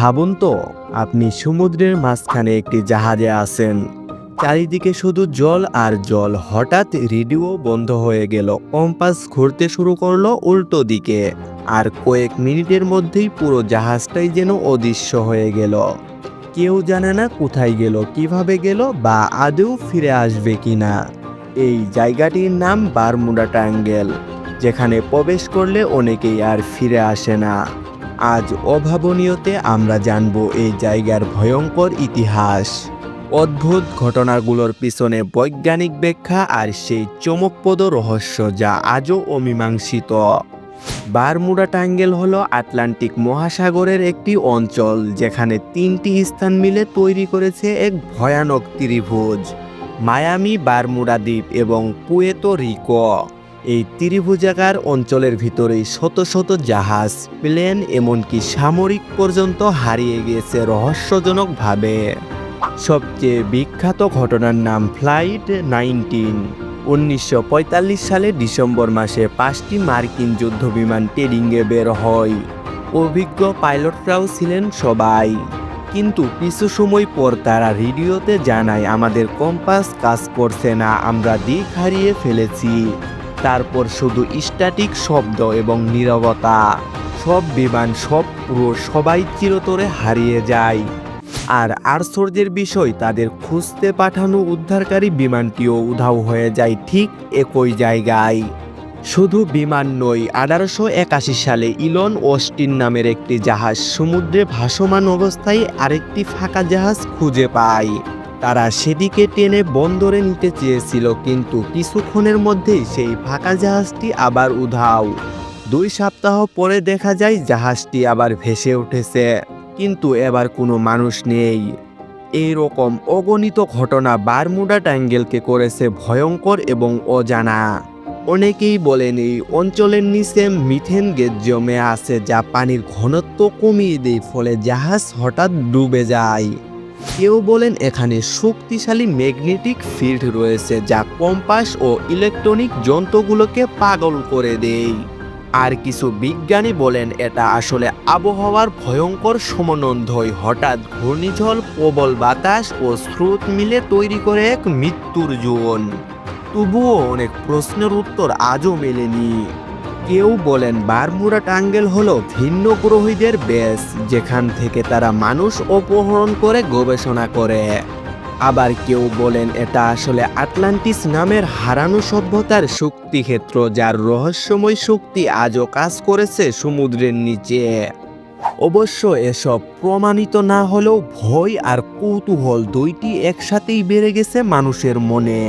ভাবুন তো, আপনি সমুদ্রের মাঝখানে একটি জাহাজে আছেন। চারিদিকে শুধু জল আর জল। হঠাৎ রেডিও বন্ধ হয়ে গেল। কম্পাস ঘুরতে শুরু করল উল্টো দিকে। আর কয়েক মিনিটের মধ্যেই পুরো জাহাজটাই যেন অদৃশ্য হয়ে গেল। কেউ জানে না কোথায় গেল, কীভাবে গেল বা আদৌ ফিরে আসবে কিনা। এই জায়গাটির নাম বারমুডা ট্রায়াঙ্গেল, যেখানে প্রবেশ করলে অনেকেই আর ফিরে আসে না। আজ অভাবনীয়তে আমরা জানব এই জায়গার ভয়ঙ্কর ইতিহাস। অদ্ভুত ঘটনাগুলোর পিছনে বৈজ্ঞানিক ব্যাখ্যা আর সেই চমকপ্রদ রহস্য যা আজও অমীমাংসিত। বারমুডা টাঙ্গেল হলো আটলান্টিক মহাসাগরের একটি অঞ্চল যেখানে তিনটি স্থান মিলে তৈরি করেছে এক ভয়ানক ত্রিভুজ, মায়ামি বারমুডা দ্বীপ এবং পুয়েতো রিকো। এই ত্রিভুজাকার অঞ্চলের ভিতরেই শত শত জাহাজ, প্লেন এমনকি সামরিক পর্যন্ত হারিয়ে গিয়েছে রহস্যজনকভাবে। সবচেয়ে বিখ্যাত ঘটনার নাম ফ্লাইট নাইনটিন। উনিশশো সালে ডিসেম্বর মাসে পাঁচটি মার্কিন যুদ্ধবিমান টেডিংয়ে বের হয়। অভিজ্ঞ পাইলটরাও ছিলেন সবাই। কিন্তু কিছু সময় পর তারা রেডিওতে জানায়, আমাদের কম্পাস কাজ করছে না, আমরা দিক হারিয়ে ফেলেছি। তারপর শুধু স্ট্যাটিক শব্দ এবং নীরবতা। সব বিমান, সব পুরো সবাই চিরতরে হারিয়ে যায়। আর আশ্চর্যের বিষয় তাদের খুঁজতে পাঠানো উদ্ধারকারী বিমানটিও উধাও হয়ে যায় ঠিক একই জায়গায়। শুধু বিমান নয়, আঠারোশো একাশি সালে ইলন ওস্টিন নামের একটি জাহাজ সমুদ্রে ভাসমান অবস্থায় আরেকটি ফাঁকা জাহাজ খুঁজে পায়। তারা সেদিকে টেনে বন্দরে নিতে চেয়েছিল, কিন্তু কিছুক্ষণের মধ্যেই সেই ফাঁকা জাহাজটি আবার উধাও। দুই সপ্তাহ পরে দেখা যায় জাহাজটি আবার ভেসে উঠেছে, কিন্তু এবার কোনো মানুষ নেই। এই রকম অগণিত ঘটনা বারমুডা ট্যাঙ্গেলকে করেছে ভয়ঙ্কর এবং অজানা। অনেকেই বলেন এই অঞ্চলের নিচে মিথেন গ্যাস জমে আছে, যা পানির ঘনত্ব কমিয়ে দেয়, ফলে জাহাজ হঠাৎ ডুবে যায়। কেউ বলেন এখানে শক্তিশালী ম্যাগনেটিক ফিল্ড রয়েছে যা কম্পাস ও ইলেকট্রনিক যন্ত্রগুলোকে পাগল করে দেয়। আর কিছু বিজ্ঞানী বলেন এটা আসলে আবহাওয়ার ভয়ঙ্কর সমন্বয় হঠাৎ ঘূর্ণিঝড়, প্রবল বাতাস ও স্রোত মিলে তৈরি করে এক মৃত্যুর জোন তবুও অনেক প্রশ্নের উত্তর আজও মেলেনি। কেউ বলেন বারমুরা টাঙ্গেল হলো ভিন্ন গ্রহীদের বেস যেখান থেকে তারা মানুষ অপহরণ করে গবেষণা করে। আবার কেউ বলেন এটা আসলে আটলান্টিস নামের হারানো সভ্যতার শক্তিক্ষেত্র যার রহস্যময় শক্তি আজও কাজ করেছে সমুদ্রের নিচে। অবশ্য এসব প্রমাণিত না হলেও ভয় আর কৌতূহল দুইটি একসাথেই বেড়ে গেছে মানুষের মনে।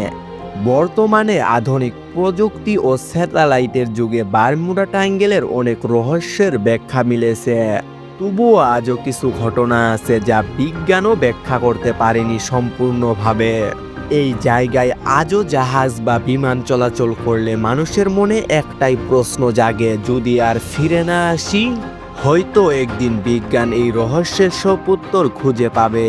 বর্তমানে আধুনিক প্রযুক্তি ও স্যাটেলাইটের যুগে বারমুডা টাঙ্গেলের অনেক রহস্যের ব্যাখ্যা মিলেছে। তবুও আজও কিছু ঘটনা আছে যা বিজ্ঞানও ব্যাখ্যা করতে পারেনি সম্পূর্ণভাবে। এই জায়গায় আজও জাহাজ বা বিমান চলাচল করলে মানুষের মনে একটাই প্রশ্ন জাগে, যদি আর ফিরে না আসি, হয়তো একদিন বিজ্ঞান এই রহস্যের সব উত্তর খুঁজে পাবে।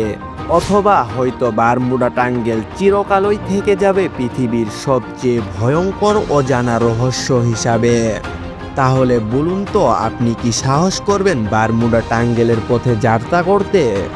অথবা হয়তো বারমুডা টাঙ্গেল চিরকালই থেকে যাবে পৃথিবীর সবচেয়ে ভয়ঙ্কর অজানা রহস্য হিসাবে। তাহলে বলুন তো, আপনি কি সাহস করবেন বারমুডা টাঙ্গেলের পথে যাত্রা করতে?